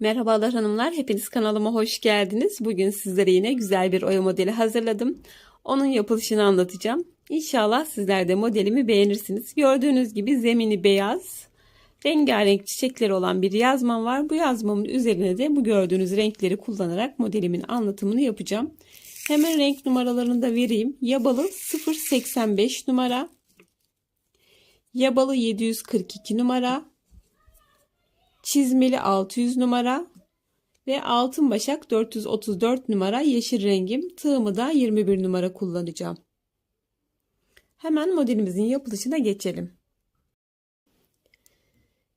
Merhabalar hanımlar, hepiniz kanalıma hoş geldiniz. Bugün sizlere yine güzel bir oya modeli hazırladım. Onun yapılışını anlatacağım. İnşallah sizler de modelimi beğenirsiniz. Gördüğünüz gibi zemini beyaz, rengarenk çiçekleri olan bir yazmam var. Bu yazmamın üzerine de bu gördüğünüz renkleri kullanarak modelimin anlatımını yapacağım. Hemen renk numaralarını da vereyim. Yabalı 085 numara, Yabalı 742 numara, çizmeli 600 numara ve altın başak 434 numara yeşil rengim. Tığımı da 21 numara kullanacağım. Hemen modelimizin yapılışına geçelim.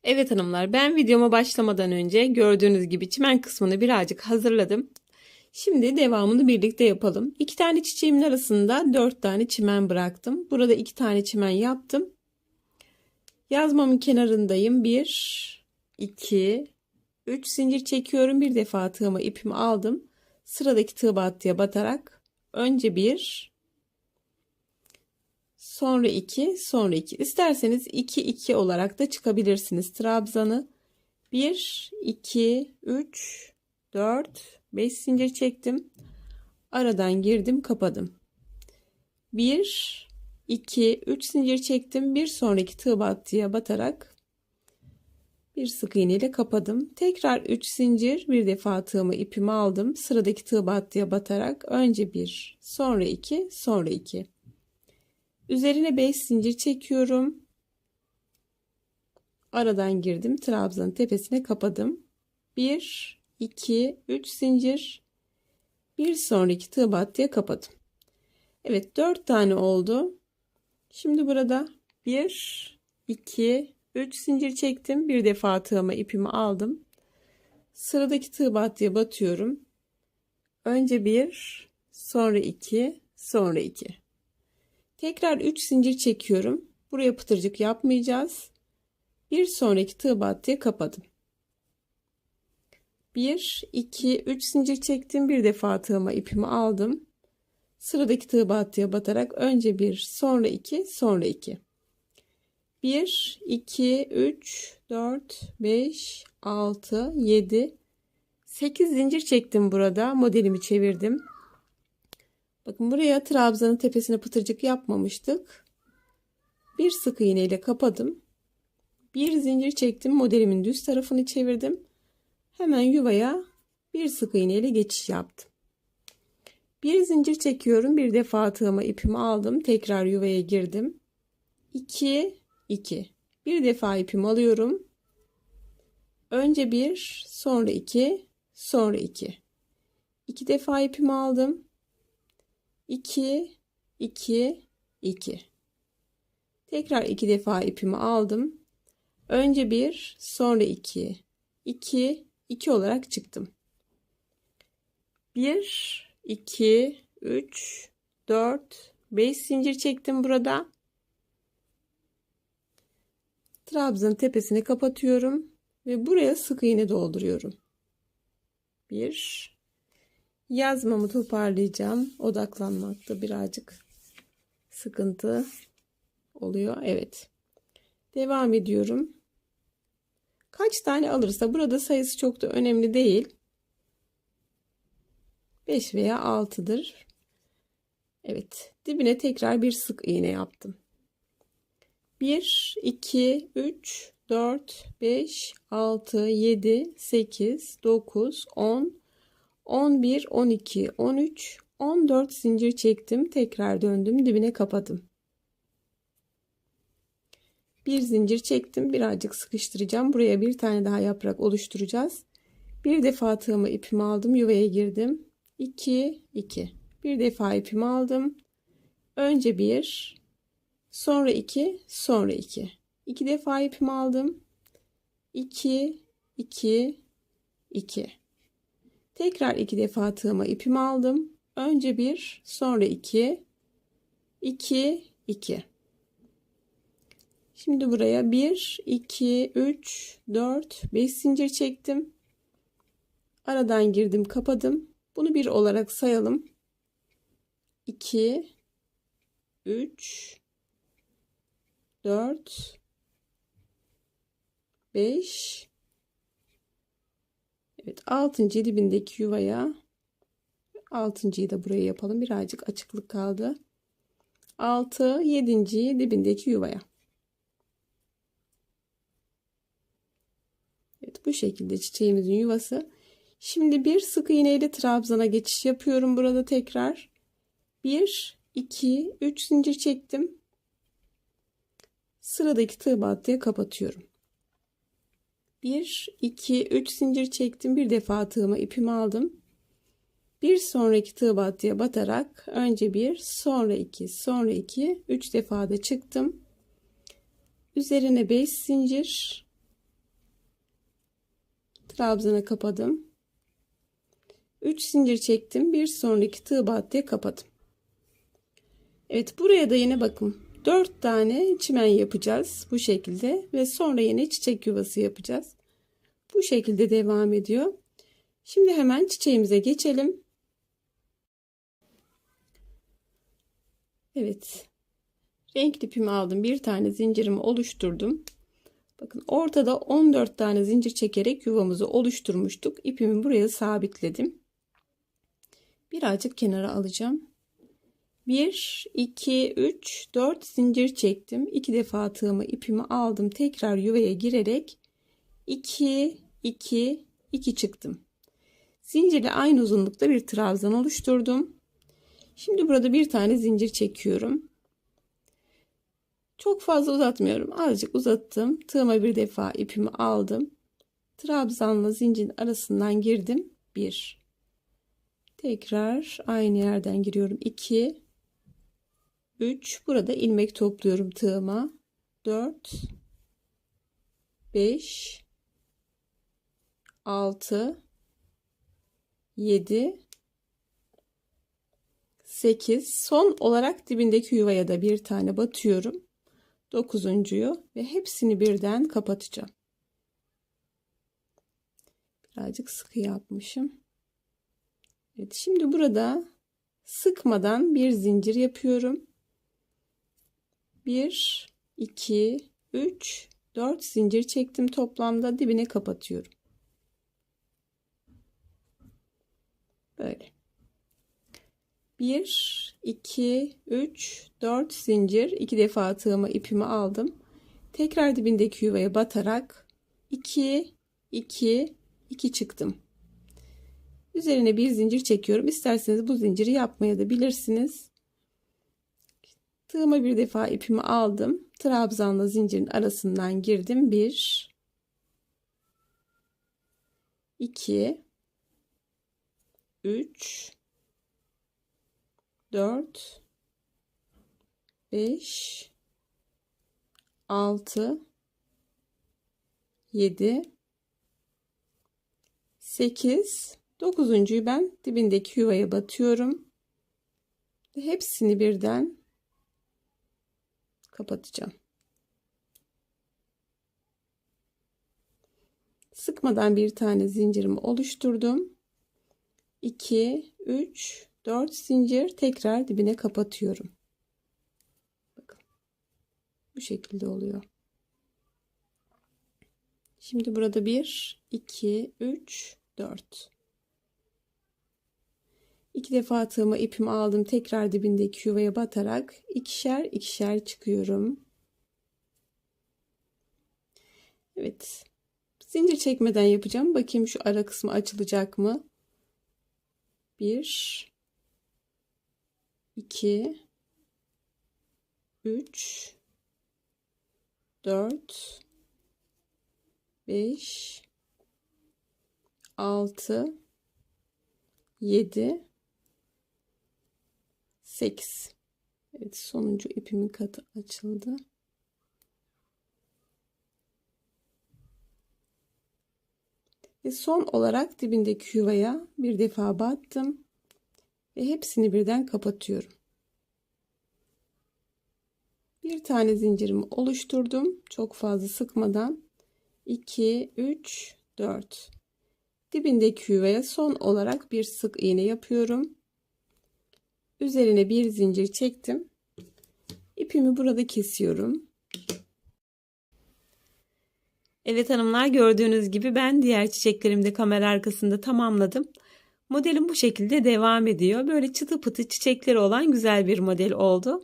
Evet hanımlar ben videoma başlamadan önce gördüğünüz gibi çimen kısmını birazcık hazırladım. Şimdi devamını birlikte yapalım. İki tane çiçeğimin arasında dört tane çimen bıraktım. Burada iki tane çimen yaptım. Yazmamın kenarındayım. Bir, 2 3 zincir çekiyorum. Bir defa tığıma ipimi aldım. Sıradaki tığ battıya batarak önce 1 sonra 2 sonra 2 isterseniz 2 2 olarak da çıkabilirsiniz trabzanı. 1 2 3 4 5 zincir çektim. Aradan girdim kapadım. 1 2 3 zincir çektim. Bir sonraki tığ battıya batarak bir sık iğne ile kapadım. Tekrar 3 zincir bir defa tığımı ipimi aldım. Sıradaki tığ battıya batarak önce 1, sonra 2, sonra 2. Üzerine 5 zincir çekiyorum. Aradan girdim. Trabzanın tepesine kapadım. 1, 2, 3 zincir. Bir sonraki tığ battıya kapadım. Evet 4 tane oldu. Şimdi burada 1, 2, 3 zincir çektim. Bir defa tığıma ipimi aldım. Sıradaki tığ battıya batıyorum. Önce bir, sonra iki, sonra iki. Tekrar 3 zincir çekiyorum. Buraya pıtırcık yapmayacağız. Bir sonraki tığ battıya kapadım. 1, 2, 3 zincir çektim. Bir defa tığıma ipimi aldım. Sıradaki tığ battıya batarak önce bir, sonra iki, sonra iki. 1, 2, 3, 4, 5, 6, 7, 8 zincir çektim burada. Modelimi çevirdim. Bakın buraya trabzanın tepesine pıtırcık yapmamıştık. Bir sık iğne ile kapadım. Bir zincir çektim. Modelimin düz tarafını çevirdim. Hemen yuvaya bir sık iğne ile geçiş yaptım. Bir zincir çekiyorum. Bir defa tığıma ipimi aldım. Tekrar yuvaya girdim. 2 2. Bir defa ipimi alıyorum. Önce bir, sonra iki, sonra iki. İki defa ipimi aldım. 2 2 2. Tekrar iki defa ipimi aldım. Önce bir, sonra iki. 2 2 olarak çıktım. 1 2 3 4 5 zincir çektim burada. Trabzanın tepesini kapatıyorum ve buraya sık iğne dolduruyorum. Bir yazmamı toparlayacağım. Odaklanmakta birazcık sıkıntı oluyor. Evet. Devam ediyorum. Kaç tane alırsa burada sayısı çok da önemli değil. 5 veya 6'dır. Evet. Dibine tekrar bir sık iğne yaptım. 1, 2, 3, 4, 5, 6, 7, 8, 9, 10, 11, 12, 13, 14 zincir çektim. Tekrar döndüm. Dibine kapadım. Bir zincir çektim. Birazcık sıkıştıracağım. Buraya bir tane daha yaprak oluşturacağız. Bir defa tığımı ipimi aldım. Yuvaya girdim. 2, 2. Bir defa ipimi aldım. Önce bir, Sonra 2, sonra 2. 2 defa ipimi aldım. 2, 2, 2. Tekrar 2 defa tığıma ipimi aldım. Önce 1, sonra 2, 2, 2. Şimdi buraya 1, 2, 3, 4, 5 zincir çektim. Aradan girdim, kapadım. Bunu bir olarak sayalım. 2, 3, 4 5 Evet 6. dibindeki yuvaya 6.yı da buraya yapalım. Birazcık açıklık kaldı. 6 7. dibindeki yuvaya. Evet bu şekilde çiçeğimizin yuvası. Şimdi bir sık iğne ile trabzana geçiş yapıyorum burada tekrar. 1 2 3 zincir çektim. Sıradaki tığ battıya kapatıyorum. 1 2 3 zincir çektim. Bir defa tığıma ipimi aldım. Bir sonraki tığ battıya batarak önce bir, sonra iki, sonra iki, üç defa da çıktım. Üzerine 5 zincir. Trabzana kapadım. 3 zincir çektim. Bir sonraki tığ battıya kapadım. Evet buraya da yine bakın 4 tane çimen yapacağız bu şekilde ve sonra yine çiçek yuvası yapacağız. Bu şekilde devam ediyor. Şimdi hemen çiçeğimize geçelim. Evet. Renk ipimi aldım. Bir tane zincirimi oluşturdum. Bakın ortada 14 tane zincir çekerek yuvamızı oluşturmuştuk. İpimi buraya sabitledim. Birazcık kenara alacağım. 1, 2, 3, 4 zincir çektim. 2 defa tığımı ipimi aldım. Tekrar yuvaya girerek 2, 2, 2 çıktım. Zincirle aynı uzunlukta bir trabzan oluşturdum. Şimdi burada bir tane zincir çekiyorum. Çok fazla uzatmıyorum. Azıcık uzattım. Tığıma bir defa ipimi aldım. Trabzanla zincirin arasından girdim. 1. Tekrar aynı yerden giriyorum. 2 3 burada ilmek topluyorum tığıma. 4 5 6 7 8 son olarak dibindeki yuvaya da bir tane batıyorum. Dokuzuncuyu ve hepsini birden kapatacağım. Birazcık sıkı yapmışım. Evet şimdi burada sıkmadan bir zincir yapıyorum. 1 2 3 4 zincir çektim toplamda dibine kapatıyorum. Böyle. 1 2 3 4 zincir 2 defa tığıma ipimi aldım. Tekrar dibindeki yuvaya batarak 2 2 2 çıktım. Üzerine bir zincir çekiyorum. İsterseniz bu zinciri yapmaya da bilirsiniz. Tığıma bir defa ipimi aldım. Trabzanla zincirin arasından girdim. 1 2 3 4 5 6 7 8 dokuzuncuyu ben dibindeki yuvaya batıyorum. Hepsini birden kapatacağım. Sıkmadan bir tane zincirimi oluşturdum. 2 3 4 zincir tekrar dibine kapatıyorum. Bakın. Bu şekilde oluyor. Şimdi burada 1 2 3 4 İki defa tığıma ipimi aldım. Tekrar dibindeki yuvaya batarak ikişer ikişer çıkıyorum. Evet. Zincir çekmeden yapacağım. Bakayım şu ara kısmı açılacak mı? 1 2 3 4 5 6 7 8 Evet sonuncu ipimin katı açıldı. Ve son olarak dibindeki yuvaya bir defa battım ve hepsini birden kapatıyorum. Bir tane zincirimi oluşturdum. Çok fazla sıkmadan. 2 3 4 Dibindeki yuvaya son olarak bir sık iğne yapıyorum. Üzerine bir zincir çektim. İpimi burada kesiyorum. Evet hanımlar gördüğünüz gibi ben diğer çiçeklerimi de kamera arkasında tamamladım. Modelim bu şekilde devam ediyor. Böyle çıtı pıtı çiçekleri olan güzel bir model oldu.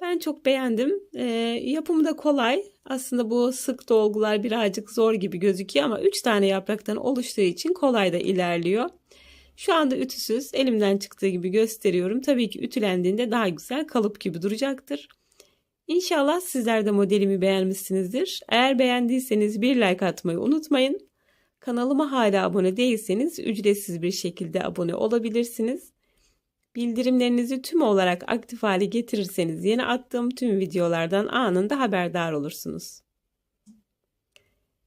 Ben çok beğendim. E, yapımı da kolay. Aslında bu sık dolgular birazcık zor gibi gözüküyor ama 3 tane yapraktan oluştuğu için kolay da ilerliyor. Şu anda ütüsüz elimden çıktığı gibi gösteriyorum. Tabii ki ütülendiğinde daha güzel kalıp gibi duracaktır. İnşallah sizler de modelimi beğenmişsinizdir. Eğer beğendiyseniz bir like atmayı unutmayın. Kanalıma hala abone değilseniz ücretsiz bir şekilde abone olabilirsiniz. Bildirimlerinizi tüm olarak aktif hale getirirseniz yeni attığım tüm videolardan anında haberdar olursunuz.